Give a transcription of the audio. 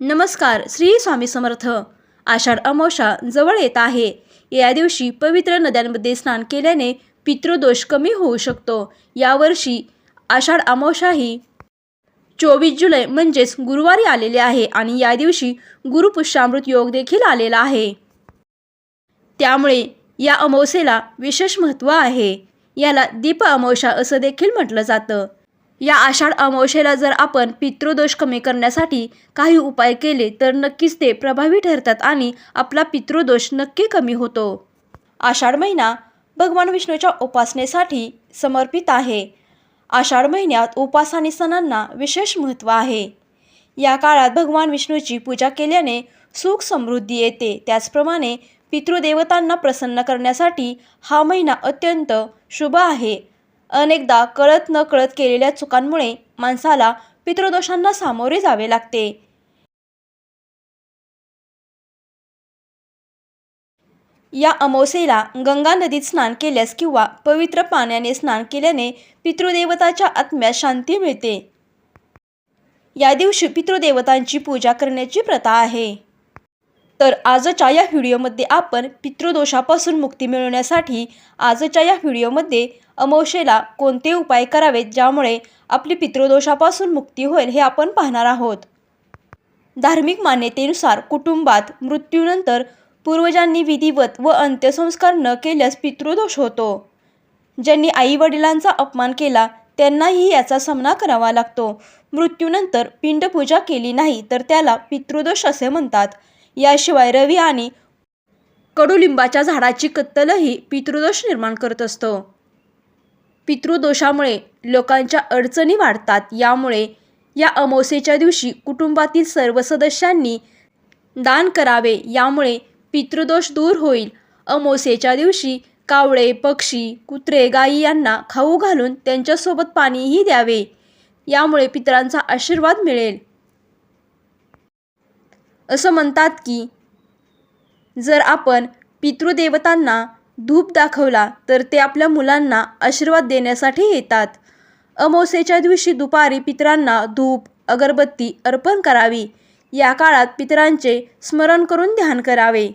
नमस्कार श्री स्वामी समर्थ. आषाढ अमावस्या जवळ येत आहे. या दिवशी पवित्र नद्यांमध्ये स्नान केल्याने पितृदोष कमी होऊ शकतो. यावर्षी आषाढ अमावस्या ही चोवीस जुलै म्हणजेच गुरुवारी आलेले आहे आणि या दिवशी गुरुपुष्यामृत योग देखील आलेला आहे. त्यामुळे या अमावसेला विशेष महत्त्व आहे. याला दीप अमावशा असं देखील म्हटलं जातं. या आषाढ अमावशेला जर आपण पितृदोष कमी करण्यासाठी काही उपाय केले तर नक्कीच ते प्रभावी ठरतात आणि आपला पितृदोष नक्की कमी होतो. आषाढ महिना भगवान विष्णूच्या उपासनेसाठी समर्पित आहे. आषाढ महिन्यात उपास आणि सणांना विशेष महत्त्व आहे. या काळात भगवान विष्णूची पूजा केल्याने सुख समृद्धी येते. त्याचप्रमाणे पितृदेवतांना प्रसन्न करण्यासाठी हा महिना अत्यंत शुभ आहे. अनेकदा कळत न कळत केलेल्या चुकांमुळे माणसाला पितृदोषांना सामोरे जावे लागते. या अमावस्येला गंगा नदीत स्नान केल्यास किंवा पवित्र पाण्याने स्नान केल्याने पितृदेवताच्या आत्म्यास शांती मिळते. या दिवशी पितृदेवतांची पूजा करण्याची प्रथा आहे. तर आजच्या या व्हिडिओमध्ये आपण पितृदोषापासून मुक्ती मिळवण्यासाठी आजच्या या व्हिडिओमध्ये अमावशेला कोणते उपाय करावेत ज्यामुळे आपली पितृदोषापासून मुक्ती होईल हे आपण पाहणार आहोत. धार्मिक मान्यतेनुसार कुटुंबात मृत्यूनंतर पूर्वजांनी विधिवत व अंत्यसंस्कार न केल्यास पितृदोष होतो. ज्यांनी आईवडिलांचा अपमान केला त्यांनाही याचा सामना करावा लागतो. मृत्यूनंतर पिंडपूजा केली नाही तर त्याला पितृदोष असे म्हणतात. याशिवाय रवी आणि कडुलिंबाच्या झाडाची कत्तलही पितृदोष निर्माण करत असतो. पितृदोषामुळे लोकांच्या अडचणी वाढतात. यामुळे या अमावस्येच्या दिवशी कुटुंबातील सर्व सदस्यांनी दान करावे. यामुळे पितृदोष दूर होईल. अमावस्येच्या दिवशी कावळे पक्षी कुत्रे गायी यांना खाऊ घालून त्यांच्यासोबत पाणीही द्यावे. यामुळे पितरांचा आशीर्वाद मिळेल. असं म्हणतात की जर आपण पितृदेवतांना धूप दाखवला तर ते आपल्या मुलांना आशीर्वाद देण्यासाठी येतात. अमावस्येच्या दिवशी दुपारी पितरांना धूप अगरबत्ती अर्पण करावी. या काळात पितरांचे स्मरण करून ध्यान करावे.